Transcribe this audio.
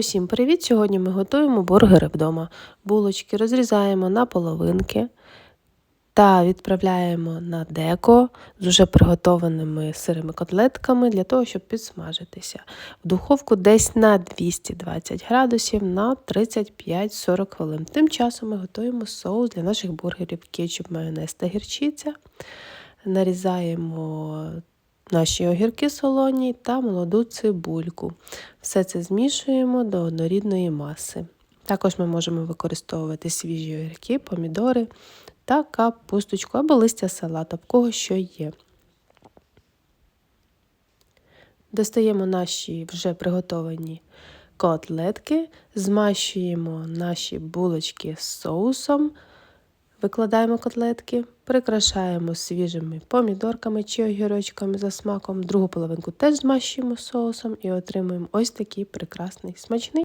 Усім привіт! Сьогодні ми готуємо бургери вдома. Булочки розрізаємо на половинки та відправляємо на деко з уже приготованими сирими котлетками для того, щоб підсмажитися. В духовку десь на 220 градусів на 35-40 хвилин. Тим часом ми готуємо соус для наших бургерів, кетчуп, майонез та гірчиця. Нарізаємо наші огірки солоні та молоду цибульку. Все це змішуємо до однорідної маси. Також ми можемо використовувати свіжі огірки, помідори та капусточку або листя салату, в кого що є. Достаємо наші вже приготовані котлетки, змащуємо наші булочки з соусом. Викладаємо котлетки, прикрашаємо свіжими помідорками чи огірочками за смаком. Другу половинку теж змащуємо соусом і отримуємо ось такий прекрасний смачний